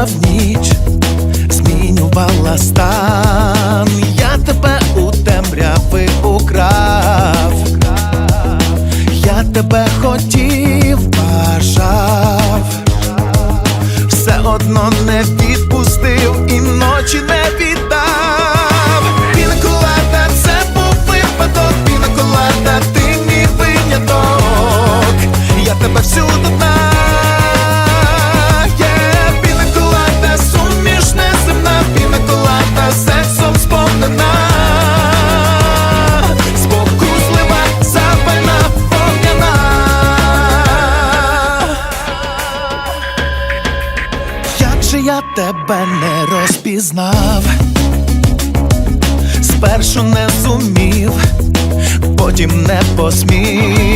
В ніч змінювала стан, я тебе у темряви украв, я тебе хотів, бажав, все одно не відпустив і ночі не віддав. Тебе не розпізнав, спершу не зумів, потім не посмів,